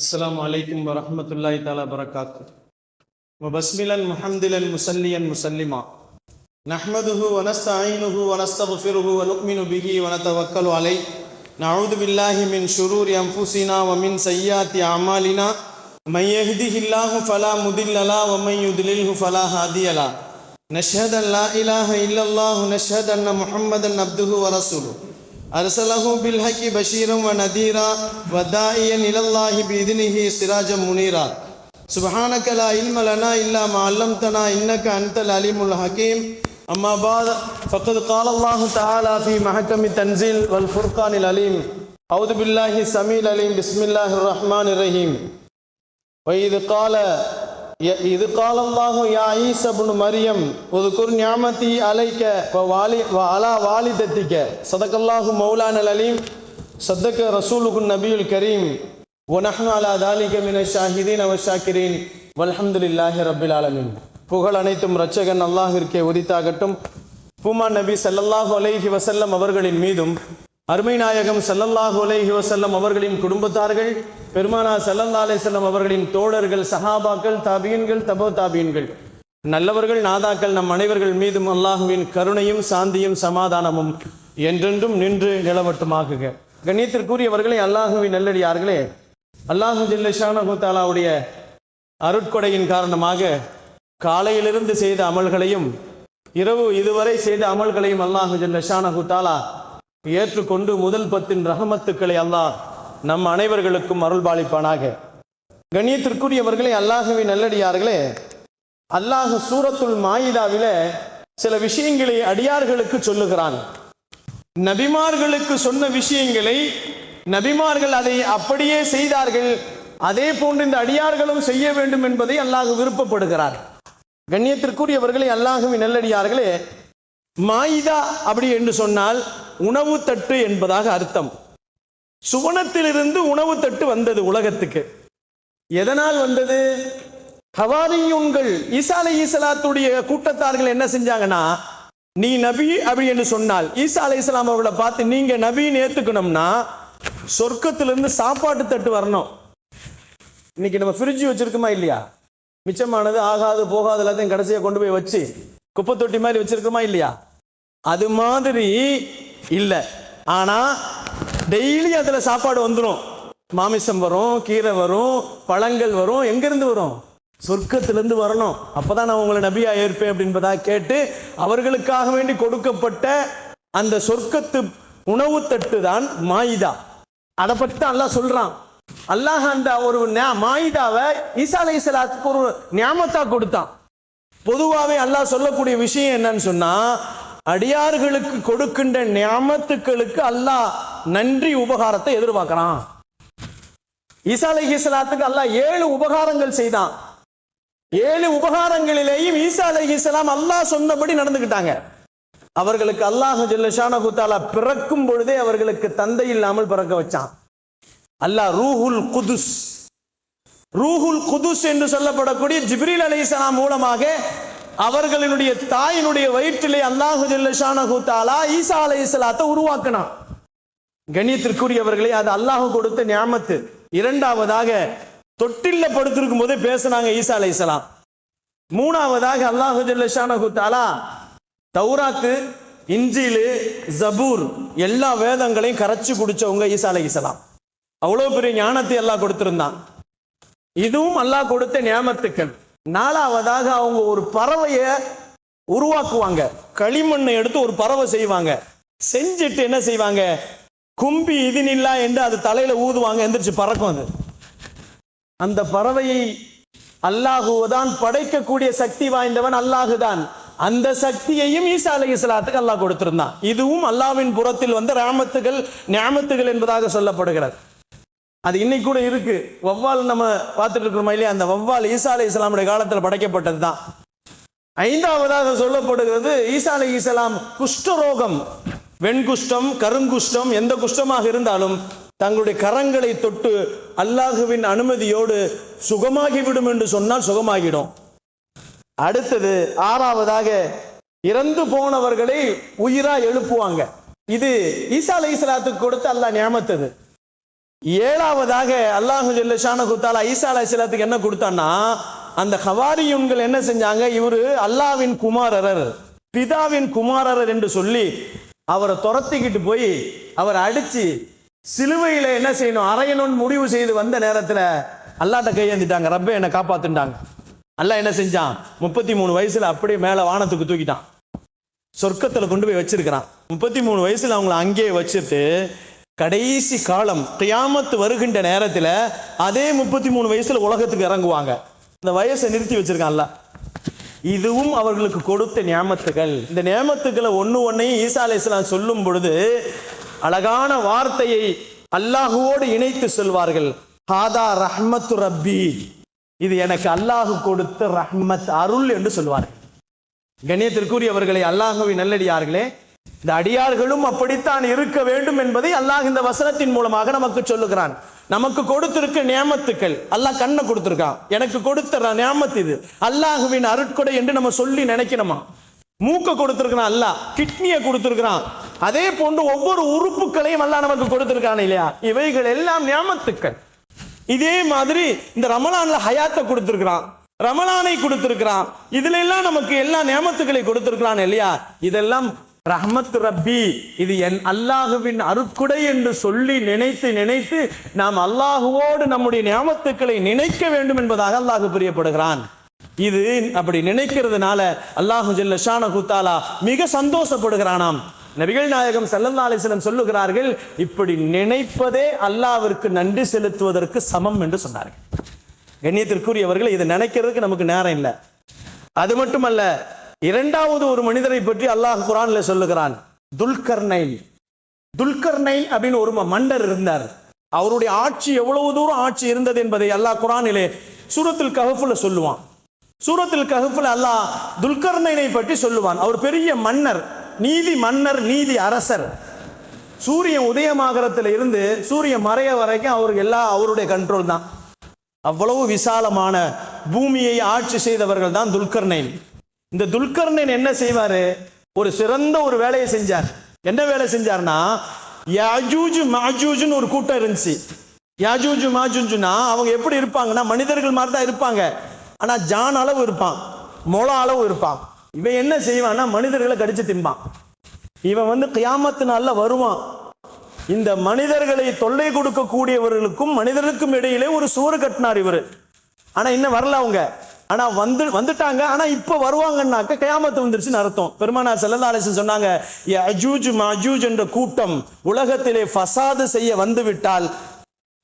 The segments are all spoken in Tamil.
السلام عليكم ورحمة الله تعالى وبركاته وبسملا محمدلا مسليا مسلما نحمده ونستعينه ونستغفره ونؤمن به ونتوكل عليه نعوذ بالله من شرور أنفسنا ومن سيئات أعمالنا من يهده الله فلا مضل له ومن يضلله فلا هادي له نشهد أن لا إله إلا الله نشهد أن محمدا عبده ورسوله أرسله بالحق بشيرا ونذيرا وداعيا إلى الله بإذنه سراجا منيرا. سبحانك لا علم لنا إلا ما علمتنا إنك أنت العليم الحكيم. أما بعد فقد قال الله تعالى في محكم التنزيل والفرقان العليم. أعوذ بالله السميع العليم. بسم الله الرحمن الرحيم. وإذ قال இது காலல்லாஹு யா ஈசபுன் மரியம் ஒரு குர் ஞாமத்தி அலைக்க வாலி அலா வாலி தத்திக்க சதக்கல்லாஹு மௌலானல் அலீம் சத்தக்க ரசூலுகுன் நபியுல் கரீம் ஒனஹ்னு அலா தாலிக மின ஷாஹிதீன் அவ ஷாக்கிரீன் வல்ஹம்துலில்லாஹி ரபில் ஆலமின். புகழ் அனைத்தும் ரச்சகன் அல்லாஹிற்கே உதித்தாகட்டும். பூமா நபி சல்லல்லாஹு அலைஹி வசல்லம் அவர்களின் மீதும் அருமை நாயகம் சல்லல்லாஹு அலைஹி வசல்லம் அவர்களின் குடும்பத்தார்கள் பெருமானா ஸல்லல்லாஹு அலே செல்லம் அவர்களின் தோழர்கள் சஹாபாக்கள் தாபியன்கள் தபோ தாபியன்கள். நல்லவர்கள் நாதாக்கள் நம் அனைவர்கள் மீதும் அல்லாஹுவின் கருணையும் சாந்தியும் சமாதானமும் என்றென்றும் நின்று நிலவட்டுமாகுக. கண்ணியத்திற்குரியவர்களே அல்லாஹுவின் நல்லடியார்களே அல்லாஹு ஜில்லஷானகுத்தாலாவுடைய அருட்கொடையின் காரணமாக காலையிலிருந்து செய்த அமல்களையும் இரவு இதுவரை செய்த அமல்களையும் அல்லாஹு ஜல்லஷானஹு ஏற்றுக்கொண்டு முதல் பத்தின் ரஹமத்துக்களை அல்லாஹ் நம் அனைவர்களுக்கும் அருள்பாலிப்பானாக. கண்ணியத்திற்குரியவர்களே அல்லாஹுவின் நல்லடியார்களே அல்லாஹ் சூரத்துல் மாயிதாவில சில விஷயங்களை அடியார்களுக்கு சொல்லுகிறான். நபிமார்களுக்கு சொன்ன விஷயங்களை நபிமார்கள் அதை அப்படியே செய்தார்கள் அதே போன்று இந்த அடியார்களும் செய்ய வேண்டும் என்பதை அல்லாஹ் விருப்பப்படுகிறார். கண்ணியத்திற்குரியவர்களே அல்லாஹவி நல்லடியார்களே மாயிதா அப்படி என்று சொன்னால் உணவு தட்டு என்பதாக அர்த்தம். சுவனத்திலிருந்து உணவு தட்டு வந்தது உலகத்துக்கு. எதனால் வந்தது? ஹவாரியுன்கள் ஈசா அலை ஈசலாத்துடைய கூட்டத்தார்கள் என்ன செஞ்சாங்கன்னா நீ நபி அப்படி என்று சொன்னால் ஈசா அலை இஸ்லாம் அவர்களை பார்த்து நீங்க நபின்னு ஏத்துக்கணும்னா சொர்க்கத்திலிருந்து சாப்பாட்டு தட்டு வரணும். இன்னைக்கு நம்ம ஃப்ரிட்ஜ் வச்சிருக்கோமா இல்லையா? மிச்சமானது ஆகாது போகாது எல்லாத்தையும் கடைசியாக கொண்டு போய் வச்சு குப்பை தொட்டி மாதிரி வச்சிருக்கோமா இல்லையா? அது மாதிரி இல்லை. ஆனா டெய்லி அதில் சாப்பாடு வந்துடும் மாமிசம் வரும் கீரை வரும் பழங்கள் வரும் எங்கேருந்து வரும்? சொர்க்கத்திலிருந்து வரணும். அப்பதான் நான் உங்களை நபியா ஏற்பேன் அப்படின்பதா கேட்டு அவர்களுக்காக வேண்டி கொடுக்கப்பட்ட அந்த சொர்க்கத்து உணவு தட்டு தான் மாயிதா. அதை பற்றி தான் அல்லாஹ் சொல்றான். அல்லாஹ் அந்த ஒரு மாயிதாவை ஈசா அலை இஸ்லாத்துக்கு ஒரு ஞாபகத்தா கொடுத்தான். பொதுவாகவே அல்லாஹ் சொல்லக்கூடிய விஷயம் என்னன்னு சொன்னா அடியார்களுக்கு கொடுக்கின்ற நியமத்துக்களுக்கு அல்லாஹ் நன்றி உபகாரத்தை எதிர்பார்க்கிறான். ஈசா அலை இஸ்லாத்துக்கு அல்லாஹ் ஏழு உபகாரங்கள் செய்தான். ஏழு உபகாரங்களிலேயும் ஈசா அலை இஸ்லாம் அல்லாஹ் சொன்னபடி நடந்துக்கிட்டாங்க அவர்களுக்கு அல்லாஹ் ஜல்லஷானஹு குத்தாலா பிறக்கும் பொழுதே அவர்களுக்கு தந்தை இல்லாமல் பிறக்க வச்சான். அல்லாஹ் ரூஹுல் குதுஸ் ரூஹுல் குதுஸ் என்று சொல்லப்படக்கூடிய ஜிப்ரீல் அலைஹிஸ்ஸலாம் மூலமாக அவர்களினுடைய தாயினுடைய வயிற்றிலே அல்லாஹு ஜல்லஷானஹு தஆலா ஈசா இஸ்லாத்தை உருவாக்கினான். கண்ணியத்திற்குரியவர்களே அது அல்லாஹ் கொடுத்த ஞாமத்து இரண்டாவதாக தொட்டில்ல படுத்திருக்கும் போதே பேசினாங்க ஈசா அலைஹிஸ்ஸலாம் மூணாவதாக அல்லாஹு ஜல்லஷானஹு தஆலா தௌராத்து இஞ்சிலு ஜபூர் எல்லா வேதங்களையும் கரைச்சு குடிச்சவங்க ஈசா சலாம் அவ்வளோ பெரிய ஞானத்தை எல்லாம் கொடுத்திருந்தான். இதுவும் அல்லாஹ் கொடுத்த நியமத்துக்கள். நாலாவதாக அவங்க ஒரு பறவையை உருவாக்குவாங்க. களிமண்ணை எடுத்து ஒரு பறவை செய்வாங்க. செஞ்சுட்டு என்ன செய்வாங்க? கும்பி இதுனில்லா என்று அது தலையில ஊதுவாங்க. எந்திரிச்சு பறக்கும் அது. அந்த பறவையை அல்லாஹுவதான் படைக்கக்கூடிய சக்தி வாய்ந்தவன் அல்லாஹுதான். அந்த சக்தியையும் ஈசா அலை இஸ்லாத்துக்கு அல்லாஹ் கொடுத்திருந்தான். இதுவும் அல்லாஹ்வின் புறத்தில் வந்த ராமத்துகள் ஞாமத்துகள் என்பதாக சொல்லப்படுகிறது. அது இன்னைக்கு கூட இருக்கு. வவ்வால் நம்ம பார்த்துட்டு இருக்கிறோமா இல்லையா? அந்த வவ்வால் ஈசா அலி இஸ்லாமுடைய காலத்தில் படைக்கப்பட்டது தான். ஐந்தாவதாக சொல்லப்படுகிறது ஈசா அலி இஸ்லாம் குஷ்டரோகம் வெண்குஷ்டம் கருங்குஷ்டம் எந்த குஷ்டமாக இருந்தாலும் தங்களுடைய கரங்களை தொட்டு அல்லாஹுவின் அனுமதியோடு சுகமாகிவிடும் என்று சொன்னால் சுகமாகிடும். அடுத்தது ஆறாவதாக இறந்து போனவர்களை உயிரா எழுப்புவாங்க. இது ஈசா அலை இஸ்லாத்துக்கு கொடுத்து அல்லாஹ் நியமத்தது. ஏழாவதாக அல்லாஹு ஜெல்லஷான குத்தாலா ஈசா அலைஹிஸ்ஸலாத்துக்கு என்ன கொடுத்தான்னா அந்த ஹவாரியுன்கள் என்ன செஞ்சாங்க? இவரு அல்லாவின் குமாரரர் பிதாவின் குமாரரர் என்று சொல்லி அவரை துரத்திக்கிட்டு போய் அவரை அடிச்சு சிலுவையில என்ன செய்யணும்? அரையணும்னு முடிவு செய்து வந்த நேரத்துல அல்லாட்ட கையேந்திட்டாங்க. ரப்பே என்னை காப்பாத்துட்டாங்க அல்லாஹ் என்ன செஞ்சான்? முப்பத்தி மூணு வயசுல அப்படியே மேல வானத்துக்கு தூக்கிட்டான். சொர்க்கத்துல கொண்டு போய் வச்சிருக்கிறான். முப்பத்தி மூணு வயசுல அவங்கள அங்கேயே வச்சுட்டு கடைசி காலம் கியாமத்து வருகின்ற நேரத்தில் அதே முப்பத்தி மூணு வயசுல உலகத்துக்கு இறங்குவாங்க. இந்த வயசை நிறுத்தி வச்சிருக்கான்ல. இதுவும் அவர்களுக்கு கொடுத்த நியமத்துகள் இந்த நியாமத்துக்களை ஒன்று ஒன்றையும் ஈசா அலைஹிஸ்ஸலாம் சொல்லும் பொழுது அழகான வார்த்தையை அல்லாஹுவோடு இணைத்து சொல்வார்கள். ஹாதா ரஹ்மத்து ரப்பி. இது எனக்கு அல்லாஹ் கொடுத்த ரஹ்மத் அருள் என்று சொல்வார்கள். கண்ணியத்திற்குரியவர்களை அல்லாஹுவின் நல்லடியார்களே இந்த அடியார்களும் அப்படித்தான் இருக்க வேண்டும் என்பதை அல்லாஹ் இந்த வசனத்தின் மூலமாக நமக்கு சொல்லுகிறான். நமக்கு கொடுத்திருக்க நியமத்துக்கள் அல்லாஹ் கண்ணை கொடுத்திருக்கான். எனக்கு கொடுத்த நியமத்து இது. அல்லாஹுவின் அருட்கொடை என்று நம்ம சொல்லி நினைக்கணுமா? மூக்க கொடுத்திருக்கிறான் அல்லாஹ். கிட்னியை கொடுத்திருக்கிறான். அதே போன்று ஒவ்வொரு உறுப்புகளையும் அல்லாஹ் நமக்கு கொடுத்திருக்கான் இல்லையா? இவைகள் எல்லாம் நியமத்துக்கள். இதே மாதிரி இந்த ரமலான்ல ஹயாத்தை கொடுத்திருக்கிறான். ரமலானை கொடுத்திருக்கிறான். இதுல எல்லாம் நமக்கு எல்லா நியமத்துக்களை கொடுத்திருக்கிறான் இல்லையா? இதெல்லாம் ரஹமத் ரப்பி இது என் அல்லாஹுவின் அருட்குடை என்று சொல்லி நினைத்து நினைத்து நாம் அல்லாஹுவோடு நம்முடைய நியமத்துக்களை நினைக்க வேண்டும் என்பதாக அல்லாஹு பிரியப்படுகிறான். இது அப்படி நினைக்கிறதுனால அல்லாஹு ஜெல்லஷான குத்தாலா மிக சந்தோஷப்படுகிறானாம். நபிகள் நாயகம் சல்லல்லா அலிஸ்லம் சொல்லுகிறார்கள் இப்படி நினைப்பதே அல்லாவிற்கு நன்றி செலுத்துவதற்கு சமம் என்று சொன்னார்கள். கண்ணியத்திற்குரியவர்கள் இதை நினைக்கிறதுக்கு நமக்கு நேரம் இல்லை. அது மட்டுமல்ல இரண்டாவது ஒரு மனிதரை பற்றி அல்லாஹ் குரான்ல சொல்லுகிறான். துல்கர்னைன் துல்கர்னைன் அப்படின்னு ஒரு ம- மன்னர் இருந்தார். அவருடைய ஆட்சி எவ்வளவு தூரம் ஆட்சி இருந்தது என்பதை அல்லாஹ் குரானிலே சூரத்தில் கஹஃபுல சொல்லுவான். சூரத்தில் கஹஃபுல அல்லாஹ் துல்கர்னைனை பற்றி சொல்லுவான். அவர் பெரிய மன்னர் நீதி மன்னர் நீதி அரசர். சூரியன் உதயமாகறதுல இருந்து சூரியன் மறைய வரைக்கும் அவருக்கு எல்லா அவருடைய கண்ட்ரோல் தான். அவ்வளவு விசாலமான பூமியை ஆட்சி செய்தவர்கள் தான் துல்கர்னைன் இந்த துல்கர்ணன் என்ன செய்வாரு? ஒரு சிறந்த ஒரு வேலையை செஞ்சார். என்ன வேலை செஞ்சார்னா யாஜூஜு மாஜூஜுன்னு ஒரு கூட்டம் இருந்துச்சு. யாஜூஜு மாஜூஜுனா அவங்க எப்படி இருப்பாங்கன்னா மனிதர்கள் மாதிரி தான் இருப்பாங்க. ஆனால் ஜான் அளவு இருப்பான். மொள அளவு இருப்பான். இவன் என்ன செய்வான்னா மனிதர்களை கடிச்சு திம்பான். இவன் வந்து கியாமத்து நாளில் வருவான். இந்த மனிதர்களை தொல்லை கொடுக்கக்கூடியவர்களுக்கும் மனிதர்களுக்கும் இடையிலே ஒரு சுவர் கட்டினார் இவர். ஆனால் இன்னும் வரல அவங்க. ஆனா வந்து வந்துட்டாங்க. ஆனா இப்ப வருவாங்கன்னாக்க கயாமத்து வந்துருச்சுன்னு அர்த்தம். பெருமானார் செல்லல்லா அலிசன் சொன்னாங்க அஜூஜ் மஜூஜ் என்ற கூட்டம் உலகத்திலே ஃபசாது செய்ய வந்து விட்டால்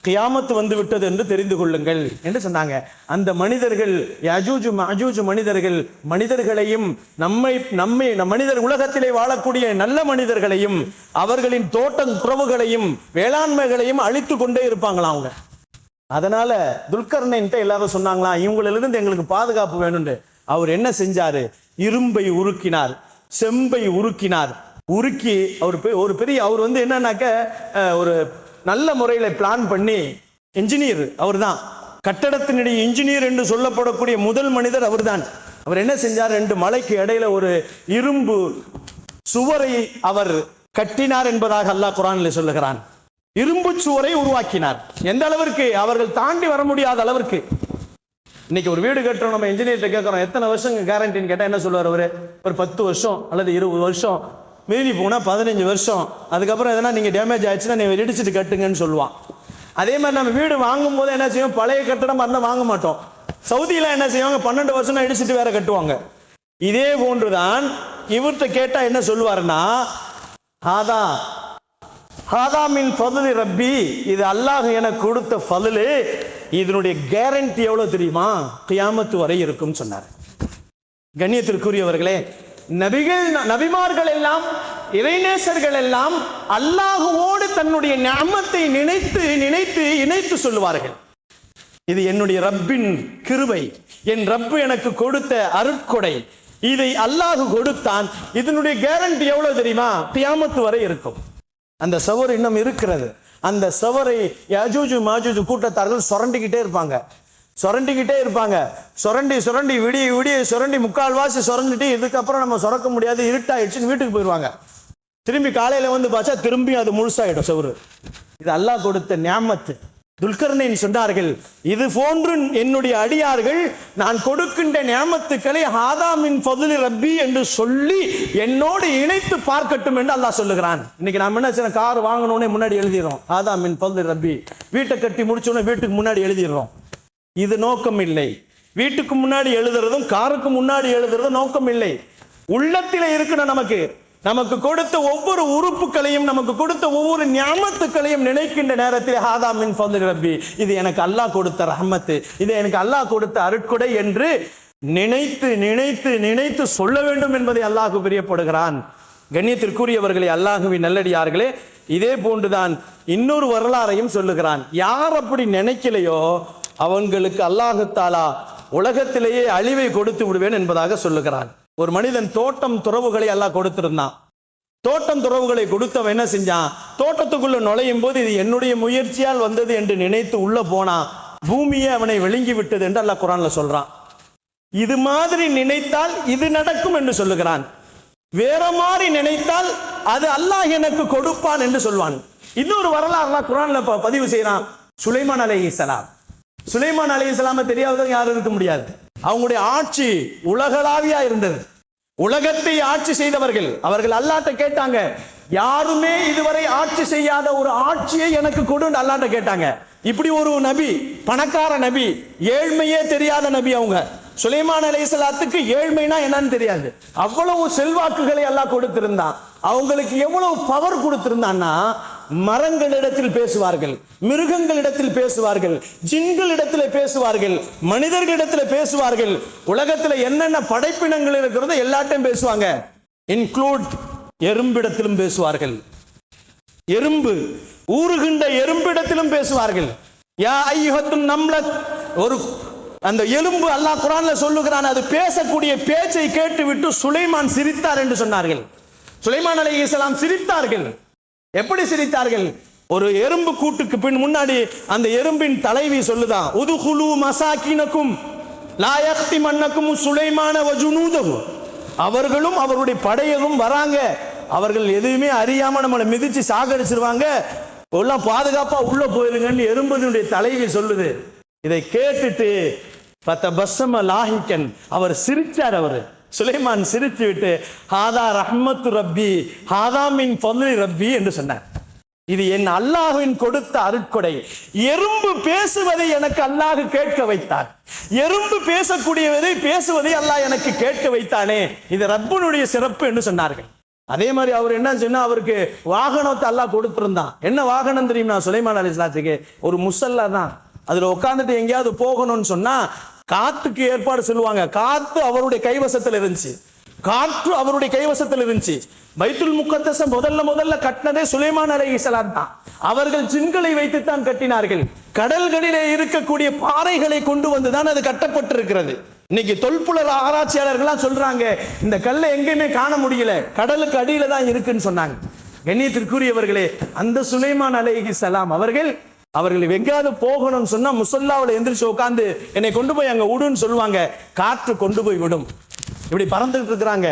கியாமத்து வந்து விட்டது என்று தெரிந்து கொள்ளுங்கள் என்று சொன்னாங்க. அந்த மனிதர்கள் யஜூஜு மஜூஜு மனிதர்கள் மனிதர்களையும் நம்மை நம்மை நம் மனிதர் உலகத்திலே வாழக்கூடிய நல்ல மனிதர்களையும் அவர்களின் தோட்டம் துறவுகளையும் வேளாண்மைகளையும் அழித்து கொண்டே இருப்பாங்களாம் அவங்க. அதனால துல்கர்ணைன்ட்ட எல்லாரும் சொன்னாங்களாம் இவங்களிலிருந்து எங்களுக்கு பாதுகாப்பு வேணும்னு. அவர் என்ன செஞ்சாரு? இரும்பை உருக்கினார் செம்பை உருக்கினார். உருக்கி அவர் பெ- ஒரு பெரிய அவர் வந்து என்னன்னாக்க ஒரு நல்ல முறையில பிளான் பண்ணி இன்ஜினியர் அவர்தான். கட்டடத்தினுடைய இன்ஜினியர் என்று சொல்லப்படக்கூடிய முதல் மனிதர் அவர்தான். அவர் என்ன செஞ்சார்? ரெண்டு மலைக்கு இடையில ஒரு இரும்பு சுவரை அவர் கட்டினார் என்பதாக அல்லாஹ் குரானில் சொல்லுகிறான். இரும்பு சுவரை உருவாக்கினார். எந்த அளவிற்கு? அவர்கள் தாண்டி வர முடியாத அளவிற்கு. இன்னைக்கு ஒரு வீடு கட்டுறோம் நம்ம இன்ஜினியர்கிட்ட கேட்கறோம் எத்தனை வருஷம் கேரண்டின்னு கேட்டா என்ன சொல்லுவார் அவரு? ஒரு பத்து வருஷம் அல்லது இருபது வருஷம் மீறி போனா பதினஞ்சு வருஷம். அதுக்கப்புறம் எதனா நீங்க டேமேஜ் ஆயிடுச்சுன்னா நீங்க இடிச்சிட்டு கட்டுங்கன்னு சொல்லுவான். அதே மாதிரி நம்ம வீடு வாங்கும் போது என்ன செய்வோம்? பழைய கட்டடம் இருந்தால் வாங்க மாட்டோம். சவுதியில என்ன செய்வாங்க? பன்னெண்டு வருஷம் இடிச்சிட்டு வேற கட்டுவாங்க. இதே போன்றுதான் இவர்கிட்ட கேட்டா என்ன சொல்லுவாருன்னா ஆதான் ஹாதாமின் ஃபதுலி ரப்பி இது அல்லாஹ் எனக்கு கொடுத்த ஃபதுலு இதனுடைய கேரண்டி எவ்வளவு தெரியுமா? கியாமத்து வரை இருக்கும் சொன்னார். கண்ணியத்திற்குரியவர்களே நபிகள் நபிமார்கள் எல்லாம் இறைநேசர்கள் எல்லாம் அல்லாஹுவோடு தன்னுடைய ஞாமத்தை நினைத்து நினைத்து இணைத்து சொல்லுவார்கள். இது என்னுடைய ரப்பின் கிருவை என் ரப்பு எனக்கு கொடுத்த அருட்கொடை. இதை அல்லாஹு கொடுத்தான். இதனுடைய கேரண்டி எவ்வளவு தெரியுமா? கியாமத்து வரை இருக்கும். அந்த சவர் இன்னும் இருக்கிறது. அந்த சவரை யாஜூஜு மாஜூஜு கூட்டத்தார்கள் சுரண்டிக்கிட்டே இருப்பாங்க. சுரண்டிக்கிட்டே இருப்பாங்க. சுரண்டி சுரண்டி விடிய விடிய சுரண்டி முக்கால்வாசி சுரண்டிட்டு இதுக்கப்புறம் நம்ம சுரக்க முடியாது இருட்டாயிடுச்சுன்னு வீட்டுக்கு போயிடுவாங்க. திரும்பி காலையில வந்து பார்த்தா திரும்பி அது முழுசாயிடும் சவுரு. இது அல்லாஹ் கொடுத்த ஞாமத்து துல்கர்ணன் சொன்னார்கள் இது போன்று என்னுடைய அடியார்கள் நான் கொடுக்கின்ற நியமத்துக்களை ஹாதாமின் பதிலி ரப்பி என்று சொல்லி என்னோடு இணைத்து பார்க்கட்டும் என்று அல்லாஹ் சொல்லுகிறான். இன்னைக்கு நான் என்ன செய்யணும் கார் வாங்கணும்னே முன்னாடி எழுதிடுறோம். ஹாதாமின் பதிலி ரப்பி. வீட்டை கட்டி முடிச்சோடனே வீட்டுக்கு முன்னாடி எழுதிடுறோம். இது நோக்கம் இல்லை. வீட்டுக்கு முன்னாடி எழுதுறதும் காருக்கு முன்னாடி எழுதுறதும் நோக்கம் இல்லை. உள்ளத்தில் இருக்கணும் நமக்கு. நமக்கு கொடுத்த ஒவ்வொரு உறுப்புகளையும் நமக்கு கொடுத்த ஒவ்வொரு ஞாபத்துக்களையும் நினைக்கின்ற நேரத்தில் ஹாதா மின் ஃபதுல் ரப்பி. இது எனக்கு அல்லாஹ் கொடுத்த ரஹமத்து. இது எனக்கு அல்லாஹ் கொடுத்த அருட்கொடை என்று நினைத்து நினைத்து நினைத்து சொல்ல வேண்டும் என்பதை அல்லாஹு பிரியப்படுகிறான். கண்ணியத்திற்குரியவர்களே அல்லாஹுவின் நல்லடியார்களே இதே போன்றுதான் இன்னொரு வரலாறையும் சொல்லுகிறான். யார் அப்படி நினைக்கலையோ அவங்களுக்கு அல்லாஹு தாலா உலகத்திலேயே அழிவை கொடுத்து விடுவேன் என்பதாக சொல்லுகிறான். ஒரு மனிதன் தோட்டம் துறவுகளை எல்லாம் கொடுத்திருந்தான். தோட்டம் துறவுகளை கொடுத்தவன் என்ன செஞ்சான்? தோட்டத்துக்குள்ள நுழையும் போது இது என்னுடைய முயற்சியால் வந்தது என்று நினைத்து உள்ள போனான். பூமியே அவனை விழுங்கி விட்டது என்று அல்லாஹ் குரான்ல சொல்றான். இது மாதிரி நினைத்தால் இது நடக்கும் என்று சொல்லுகிறான். வேற மாதிரி நினைத்தால் அது அல்லாஹ் எனக்கு கொடுப்பான் என்று சொல்வான். இன்னொரு வரலாறு அல்லாஹ் குரான்ல பதிவு செய்யறான் சுலைமான் அலைஹிஸ்ஸலாம் சுலைமான் அலைஹிஸ்ஸலாம தெரியாதவங்க யாரும் இருக்க முடியாது. அவங்களுடைய ஆட்சி உலகளாவியா இருந்தது. உலகத்தை ஆட்சி செய்தவர்கள் அவர்கள் அல்லாட்ட கேட்டாங்க யாருமே இதுவரை ஆட்சி செய்யாத ஒரு ஆட்சியை எனக்கு கொடுன்னு அல்லாட்ட கேட்டாங்க. இப்படி ஒரு நபி பணக்கார நபி ஏழ்மையே தெரியாத நபி அவங்க. சுலைமான் சலாத்துக்கு ஏழ்மைனா என்னன்னு தெரியாது. அவ்வளவு செல்வாக்குகளை எல்லாம் கொடுத்திருந்தான். அவங்களுக்கு எவ்வளவு பவர் கொடுத்திருந்தான்னா மரங்களிடத்தில் பேசுவார்கள் மிருகங்களிடத்தில் பேசுவார்கள் ஜின்களிடத்தில் பேசுவார்கள் மனிதர்களிடத்தில் பேசுவார்கள். உலகத்துல என்னென்ன படைப்பினங்கள் இருக்கிறதோ எல்லாட்டையும் பேசுவாங்க. இன்க்ளூட் எறும்பிடத்திலும் பேசுவார்கள். எறும்பு ஊறுகின்ற எறும்பிடத்திலும் பேசுவார்கள். யா ஐயத்தும் நம்லத் ஒரு அந்த எலும்பு அல்லாஹ் குரான்ல சொல்லுகிறான் அது பேசக்கூடிய பேச்சை கேட்டுவிட்டு சுலைமான் சிரித்தார் என்று சொன்னார்கள். சுலைமான் அலைஹிஸ்ஸலாம் சிரித்தார்கள். எப்படி சிரித்தார்கள்? ஒரு எறும்பு கூட்டுக்கு பின் முன்னாடி அந்த எறும்பின் தலைவி சொல்லுதான் உதுகுலு மசாக்கினக்கும் லாயக்தி மன்னக்கும் சுலைமான வஜுனூதகு அவர்களும் அவருடைய படையரும் வராங்க. அவர்கள் எதுவுமே அறியாம நம்மளை மிதிச்சு சாகரிச்சிருவாங்க எல்லாம் பாதுகாப்பா உள்ள போயிருங்கன்னு எறும்புடைய தலைவி சொல்லுது. இதை கேட்டுட்டு பத்த பஸ்ஸம லாஹிக்கன். அவர் சிரிச்சார் அவரு. சுலைமான் சிரித்து விட்டு ஹாதா ரஹ்மத்து ரப்பி ஹாதா மின் ஃபضل ரப்பி என்று சொன்னார். இது என் அல்லாஹுவின் கொடுத்த அருட்கொடை. எறும்பு பேசுவதை எனக்கு அல்லாஹு கேட்க வைத்தார். எறும்பு பேசக்கூடியவதை பேசுவதை அல்லாஹ் எனக்கு கேட்க வைத்தானே. இது ரப்பனுடைய சிறப்பு என்று சொன்னார்கள். அதே மாதிரி அவர் என்ன சொன்னா அவருக்கு வாகனத்தை அல்லாஹ் கொடுத்திருந்தான். என்ன வாகனம் தெரியுமா? சுலைமான் அலிஸ்லாத்துக்கு ஒரு முசல்லா தான். அதுல உட்காந்துட்டு எங்கேயாவது போகணும்னு சொன்னா காத்துக்கு ஏற்பாடு சொல்லுவாங்க. காத்து அவருடைய கைவசத்தில் இருந்துச்சு. காற்று அவருடைய கைவசத்தில் இருந்துச்சு. பைத்துல் முக்கத்தசம் முதல்ல முதல்ல கட்டினதே சுலைமான் அலைஹிஸ்ஸலாம் தான். அவர்கள் ஜின்களை வைத்துத்தான் கட்டினார்கள். கடல்களிலே இருக்கக்கூடிய பாறைகளை கொண்டு வந்துதான் அது கட்டப்பட்டிருக்கிறது. இன்னைக்கு தொல்புலர் ஆராய்ச்சியாளர்கள்லாம் சொல்றாங்க இந்த கல்லை எங்கேயுமே காண முடியல. கடலுக்கு அடியில தான் இருக்குன்னு சொன்னாங்க. கண்ணியத்திற்குரியவர்களே அந்த சுலைமான் அலைஹிஸ்ஸலாம் அவர்கள் அவர்கள் எங்கேயாவது போகணும்னு சொன்னா முசல்லாவில் எந்திரிச்சு உட்காந்து என்னை கொண்டு போய் அங்க விடுன்னு சொல்லுவாங்க. காற்று கொண்டு போய் விடும். இப்படி பறந்துட்டு இருக்கிறாங்க.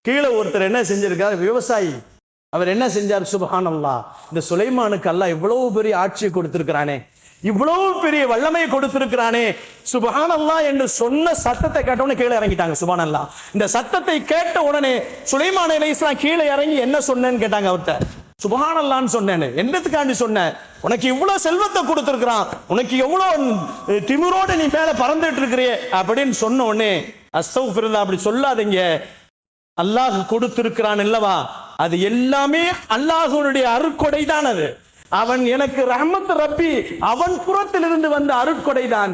கீழே ஒருத்தர் என்ன செஞ்சிருக்காரு? விவசாயி. அவர் என்ன செஞ்சார்? சுபஹானல்லா. இந்த சுலைமானுக்கு அல்லாஹ் இவ்வளவு பெரிய ஆட்சியை கொடுத்திருக்கிறானே. இவ்வளவு பெரிய வல்லமையை கொடுத்திருக்கிறானே. சுபஹானல்லா என்று சொன்ன சத்தத்தை கேட்ட உடனே கீழே இறங்கிட்டாங்க. சுபஹானல்லா. இந்த சத்தத்தை கேட்ட உடனே சுலைமான அலைஹிஸ்ஸலாம் கீழே இறங்கி என்ன சொன்னேன்னு கேட்டாங்க அவர்கிட்ட. சுபஹானல்லான்னு சொன்னேன். என்னத்துக்காண்டி சொன்னேன் உனக்கு இவ்வளவு செல்வத்தை கொடுத்துருக்குறான். உனக்கு எவ்வளோ திமிரோடு நீ மேலே பறந்துட்டு இருக்கிறியே அப்படின்னு சொன்ன உடனே அஸ்தௌஃபிருல்லாஹ் அப்படி சொல்லாதீங்க. அல்லாஹ் கொடுத்திருக்கிறான் இல்லவா அது எல்லாமே அல்லாஹனுடைய அருக்கொடை தான் அது. அவன் எனக்கு ரஹமத் ரப்பி அவன் புறத்திலிருந்து வந்த அருட்கொடை தான்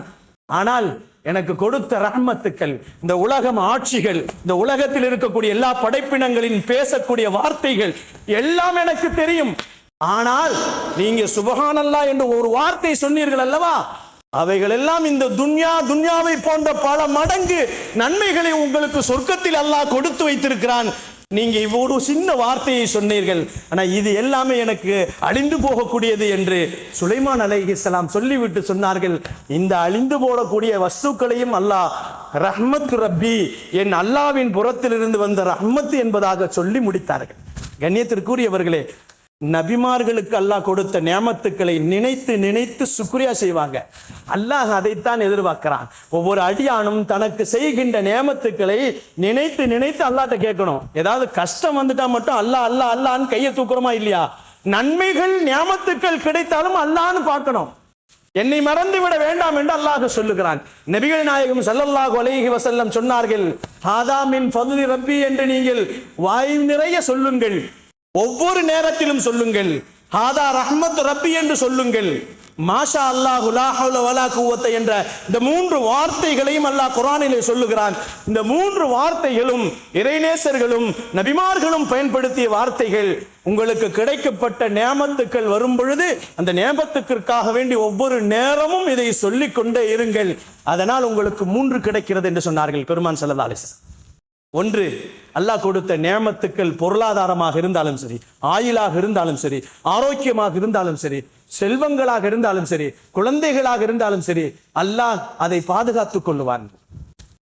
ஆனால் எனக்கு கொடுத்த ரஹ்மத்துக்கள் இந்த உலகம் ஆட்சிகள் இந்த உலகத்தில் இருக்கக்கூடிய எல்லா படைப்பினங்களின் பேசக்கூடிய வார்த்தைகள் எல்லாம் எனக்கு தெரியும். ஆனால் நீங்க சுபகானல்லா என்று ஒரு வார்த்தை சொன்னீர்கள் அல்லவா? அவைகள் எல்லாம் இந்த துன்யா துன்யாவை போன்ற பல மடங்கு நன்மைகளை உங்களுக்கு சொர்க்கத்தில் அல்லாஹ் கொடுத்து வைத்திருக்கிறான். நீங்க ஒரு சின்ன வார்த்தையை சொன்னீர்கள். ஆனா இது எல்லாமே எனக்கு அழிந்து போகக்கூடியது என்று சுலைமான் அலைஹிஸ்ஸலாம் சொல்லிவிட்டு சொன்னார்கள். இந்த அழிந்து போடக்கூடிய வஸ்துக்களையும் அல்லாஹ் ரஹ்மத் ரப்பி என் அல்லாவின் புறத்திலிருந்து வந்த ரஹ்மத் என்பதாக சொல்லி முடித்தார்கள். கண்ணியத்திற்குரியவர்களே நபிமார்களுக்கு அல்லாஹ் கொடுத்த நியமத்துக்களை நினைத்து நினைத்து சுக்ரியா செய்வாங்க. அல்லாஹ் அதைத்தான் எதிர்பார்க்கிறான். ஒவ்வொரு அடியானும் தனக்கு செய்கின்ற நியமத்துக்களை நினைத்து நினைத்து அல்லாட்ட கேட்கணும். ஏதாவது கஷ்டம் வந்துட்டா மட்டும் அல்லாஹ் அல்லாஹ் அல்லான்னு கையை தூக்குறோமா இல்லையா? நன்மைகள் நியமத்துக்கள் கிடைத்தாலும் அல்லான்னு பார்க்கணும். என்னை மறந்து விட வேண்டாம் என்று அல்லாஹ் சொல்லுகிறான். நபிகள் நாயகம் ஸல்லல்லாஹு அலைஹி வசல்லம் சொன்னார்கள் ஹாதாமின் பகுதி ரப்பி என்று நீங்கள் வாய் நிறைய சொல்லுங்கள். ஒவ்வொரு நேரத்திலும் சொல்லுங்கள். ஹாதா ரஹ்மத் ரப்பி என்று சொல்லுங்கள். மாஷா அல்லாஹ் லா வலா குவத்தை என்ற இந்த மூன்று வார்த்தைகளையும் அல்லாஹ் குரானிலே சொல்லுகிறான். இந்த மூன்று வார்த்தைகளும் இறைநேசர்களும் நபிமார்களும் பயன்படுத்திய வார்த்தைகள். உங்களுக்கு கிடைக்கப்பட்ட நேமத்துக்கள் வரும் பொழுது அந்த நேமத்துக்கிற்காக வேண்டி ஒவ்வொரு நேரமும் இதை சொல்லிக் கொண்டே இருங்கள். அதனால் உங்களுக்கு மூன்று கிடைக்கிறது என்று சொன்னார்கள் பெருமான் செல்லதாலிசன் ஒன்று அல்லாஹ் கொடுத்த நேமத்துக்கள் பொருளாதாரமாக இருந்தாலும் சரி ஆயுளாக இருந்தாலும் சரி ஆரோக்கியமாக இருந்தாலும் சரி செல்வங்களாக இருந்தாலும் சரி குழந்தைகளாக இருந்தாலும் சரி அல்லாஹ் அதை பாதுகாத்துக் கொள்ளுவான்.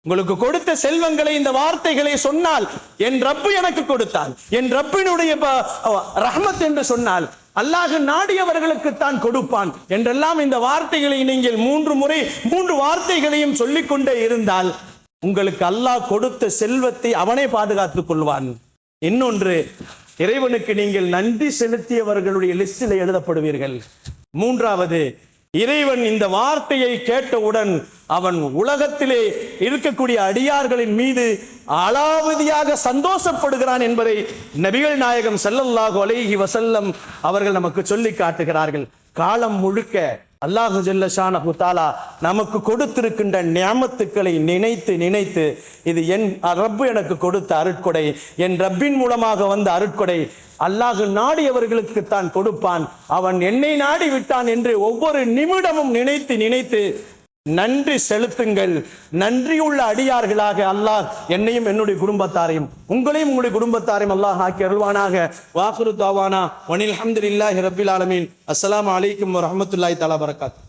உங்களுக்கு கொடுத்த செல்வங்களை இந்த வார்த்தைகளை சொன்னால் என் ரப்பு எனக்கு கொடுத்தான். என் ரப்பினுடைய ரஹமத் என்று சொன்னால் அல்லாஹ் நாடியவர்களுக்கு தான் கொடுப்பான். என்றெல்லாம் இந்த வார்த்தைகளை நீங்கள் மூன்று முறை மூன்று வார்த்தைகளையும் சொல்லிக்கொண்டே இருந்தால் உங்களுக்கு அல்லாஹ் கொடுத்த செல்வத்தை அவனே பாதுகாத்துக் கொள்வான். இன்னொன்று இறைவனுக்கு நீங்கள் நன்றி செலுத்தியவர்களுடைய லிஸ்டில் எழுதப்படுவீர்கள். மூன்றாவது இறைவன் இந்த வார்த்தையை கேட்டவுடன் அவன் உலகத்திலே இருக்கக்கூடிய அடியார்களின் மீது அலாவதியாக சந்தோஷப்படுகிறான் என்பதை நபிகள் நாயகம் செல்லல்லாஹு அலைஹி வசல்லம் அவர்கள் நமக்கு சொல்லி காட்டுகிறார்கள். காலம் முழுக்க அல்லாஹு ஜல்லஷானஹு தாலா நமக்கு கொடுத்திருக்கின்ற நியமத்துக்களை நினைத்து நினைத்து இது என் ரப்பு எனக்கு கொடுத்த அருட்கொடை என் ரப்பின் மூலமாக வந்த அருட்கொடை அல்லாஹு நாடியவர்களுக்கு தான் கொடுப்பான். அவன் என்னை நாடி விட்டான் என்று ஒவ்வொரு நிமிடமும் நினைத்து நினைத்து நன்றி செலுத்துங்கள். நன்றியுள்ள அடியார்களாக அல்லாஹ் என்னையும் என்னுடைய குடும்பத்தாரையும் உங்களையும் உங்களுடைய குடும்பத்தாரையும் அல்லாஹ் ஆக்கி அருள்வானாக. வாக்குரு தாவானா. வனில் அஹமதுல்லாஹி ரபில் ஆலமீன். அஸ்லாம் அலைக்கும் வரமத்துல்லாய் தலா பரகாத்